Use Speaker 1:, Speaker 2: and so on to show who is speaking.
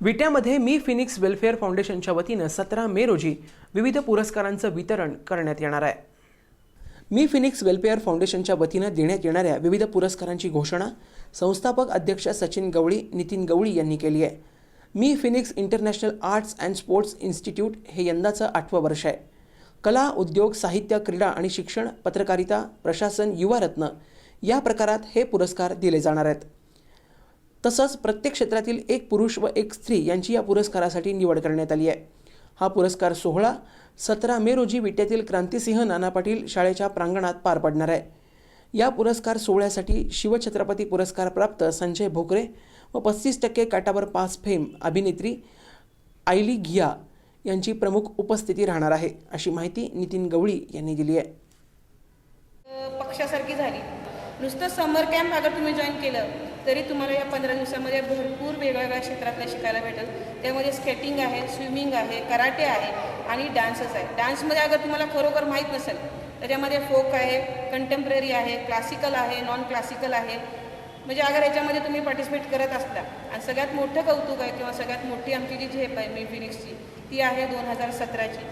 Speaker 1: विट्यामध्ये मी Phoenix welfare फाउंडेशनच्या वतीनं सतरा मे रोजी विविध पुरस्कारांचं वितरण करण्यात येणार आहे. मी फिनिक्स वेलफेअर फाउंडेशनच्या वतीनं देण्यात येणाऱ्या विविध पुरस्कारांची घोषणा संस्थापक अध्यक्ष सचिन गवळी नितीन गवळी यांनी केली आहे. मी Phoenix international arts and sports institute हे यंदाचं आठवं वर्ष आहे. कला उद्योग साहित्य क्रीडा आणि शिक्षण पत्रकारिता प्रशासन युवारत्न या प्रकारात हे पुरस्कार दिले जाणार आहेत. तसंच प्रत्येक क्षेत्रातील एक पुरुष व एक स्त्री यांची या पुरस्कारासाठी निवड करण्यात आली आहे. हा पुरस्कार सोहळा सतरा मे रोजी विट्यातील क्रांतिसिंह नाना पाटील शाळेच्या प्रांगणात पार पडणार आहे. या पुरस्कार सोहळ्यासाठी शिवछत्रपती पुरस्कार प्राप्त संजय भोकरे व पस्तीस टक्के काटावर पास फेम अभिनेत्री आयली घिया यांची प्रमुख उपस्थिती राहणार आहे अशी माहिती नितीन गवळी यांनी दिली आहे.
Speaker 2: पक्षासारखी झाली. नुसतं समर कॅम्प अगर तुम्ही जॉईन केलं. तरी तुम्हाला या पंधरा दिवसामध्ये भरपूर वेगवेगळ्या क्षेत्रातलं शिकायला भेटेल. त्यामध्ये स्केटिंग आहे स्विमिंग आहे कराटे आहे आणि डान्सच आहे. डान्समध्ये अगर तुम्हाला खरोखर माहीत नसेल त्याच्यामध्ये फोक आहे कंटेम्पररी आहे क्लासिकल आहे नॉन क्लासिकल आहे. म्हणजे अगर याच्यामध्ये तुम्ही पार्टिसिपेट करत असता आणि सगळ्यात मोठं कौतुक आहे किंवा सगळ्यात मोठी आमची जी झेप आहे मी फिनिक्सची ती आहे दोन हजार सतराची.